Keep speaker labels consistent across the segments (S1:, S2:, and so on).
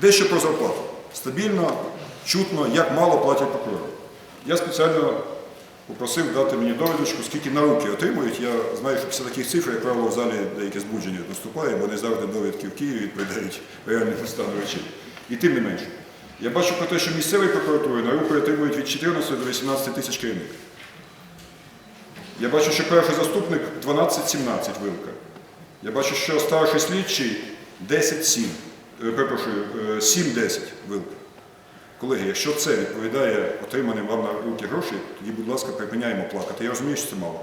S1: Дещо про зарплату. Стабільно, чутно, як мало платять прокурори. Я спеціально попросив дати мені довідочку, скільки на руки отримують. Я знаю, що після таких цифр, як правило, в залі деяке збудження доступає, бо не завжди довідки в Києві відповідають реальному стану речей. І тим не менше. Я бачу про те, що місцеві прокуратури на руки отримують від 14 до 18 тисяч керівник. Я бачу, що перший заступник 12-17 вилка. Я бачу, що старший слідчий 10-7. Е, Перепрошую, е, 7-10 вилка. Колеги, якщо це відповідає отриманим вам на руки гроші, тоді, будь ласка, припиняємо плакати. Я розумію, що це мало.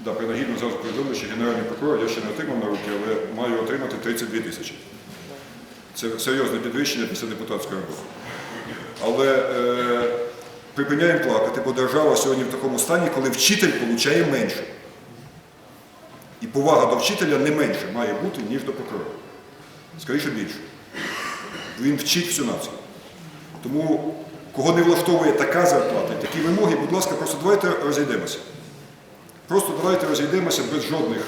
S1: Да, принагідно зразу повідомлю, що генеральний прокурор я ще не отримав на руки, але маю отримати 32 тисячі. Це серйозне підвищення після депутатської роботи. Але е, припиняємо плакати, бо держава сьогодні в такому стані, коли вчитель получає менше. І повага до вчителя не менше має бути, ніж до прокурора. Скоріше більше. Він вчить всю націю. Тому, кого не влаштовує така зарплата, і такі вимоги, будь ласка, просто давайте розійдемося. Просто давайте розійдемося без жодних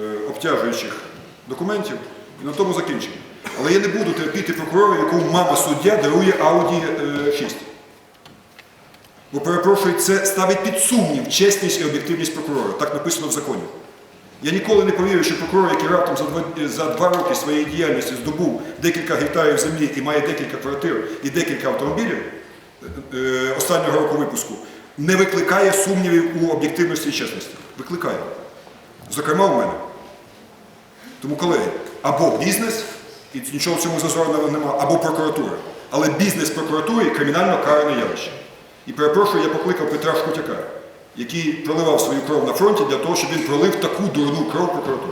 S1: е, обтяжуючих документів і на тому закінчимо. Але я не буду терпіти прокурора, якому мама суддя дарує Audi е, 6. Бо перепрошую, це ставить під сумнів чесність і об'єктивність прокурора. Так написано в законі. Я ніколи не повірю, що прокурор, який раптом за два, за два роки своєї діяльності здобув декілька гектарів землі і має декілька квартир і декілька автомобілів е, е, останнього року випуску, не викликає сумнівів у об'єктивності і чесності. Викликає. Зокрема, у мене. Тому, колеги, або бізнес, і нічого в цьому зазорного немає, або прокуратура. Але бізнес прокуратури кримінально каране явище. І перепрошую, я покликав Петра Шкутяка, який проливав свою кров на фронті для того, щоб він пролив таку дурну кров прокуратури.